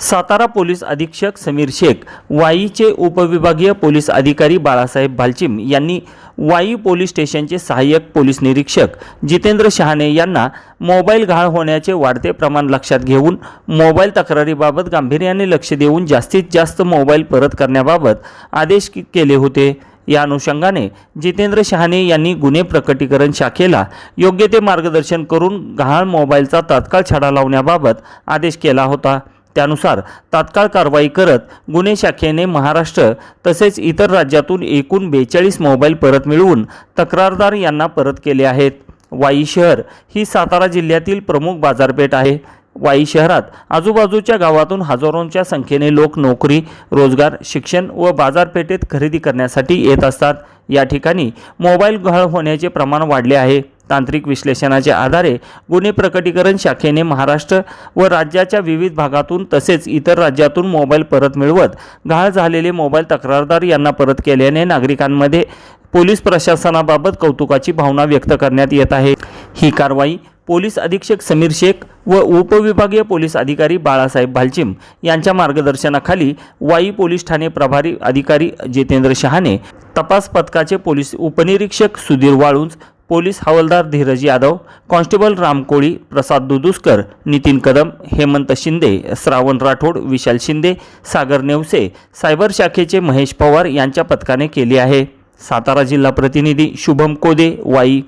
Satara police अधीक्षक समीर शेख वाईचे उपविभागीय police अधिकारी बाळासाहेब भालचिम यांनी वाई पोलीस स्टेशनचे सहाय्यक पोलीस निरीक्षक जितेंद्र शहाणे यांना मोबाईल घाळ होण्याचे वाढते प्रमाण लक्षात घेऊन मोबाईल तक्रारीबाबत गांभीर्याने लक्ष देऊन जास्तीत जास्त मोबाईल परत करण्याबाबत आदेश केले होते. या अनुषंगाने जितेंद्र शहाणे यांनी गुन्हे प्रकटीकरण शाखेला योग्य ते मार्गदर्शन करून गहाळ मोबाईलचा तात्काळ छडा लावण्याबाबत आदेश केला होता. त्यानुसार तात्काळ कारवाई करत गुन्हे शाखेने महाराष्ट्र तसेच इतर राज्यातून एकूण बेचाळीस मोबाईल परत मिळवून तक्रारदार यांना परत केले आहेत. वाई शहर ही सातारा जिल्ह्यातील प्रमुख बाजारपेठ आहे. वाई शहरात आजूबाजूच्या गावातून हजारोंच्या संख्येने लोक नोकरी रोजगार शिक्षण व बाजारपेठेत खरेदी करण्यासाठी येत असतात. या ठिकाणी मोबाईल गहाळ होण्याचे प्रमाण वाढले आहे. तांत्रिक विश्लेषणाच्या आधारे गुन्हे प्रकटीकरण शाखेने महाराष्ट्र व राज्याच्या विविध भागातून तसेच इतर राज्यातून मोबाईल परत मिळवत गहाळ झालेले मोबाईल तक्रारदार यांना परत केल्याने नागरिकांमध्ये पोलीस प्रशासनाबाबत कौतुकाची भावना व्यक्त करण्यात येत आहे. ही कारवाई पोलीस अधीक्षक समीर शेख व उपविभागीय पोलीस अधिकारी बाळासाहेब भालचिम यांच्या मार्गदर्शनाखाली वाई पोलीस ठाणे प्रभारी अधिकारी जितेंद्र शहाणे तपास पथकाचे पोलीस उपनिरीक्षक सुधीर वाळुंज पोलीस हवालदार धीरज यादव कॉन्स्टेबल राम कोळी प्रसाद दुदुस्कर नितीन कदम हेमंत शिंदे श्रावण राठोड विशाल शिंदे सागर नेवसे सायबर शाखेचे महेश पवार यांच्या पथकाने केली आहे. सातारा जिल्हा प्रतिनिधी शुभम कोदे वाई.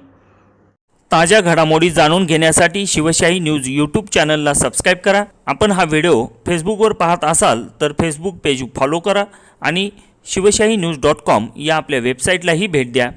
ताज्या घडामोडी जाणून घेण्यासाठी शिवशाही न्यूज यूट्यूब चॅनलला सबस्क्राईब करा. आपण हा व्हिडिओ फेसबुकवर पाहत असाल तर फेसबुक पेज फॉलो करा आणि शिवशाही न्यूज डॉट कॉम या आपल्या वेबसाईटलाही भेट द्या.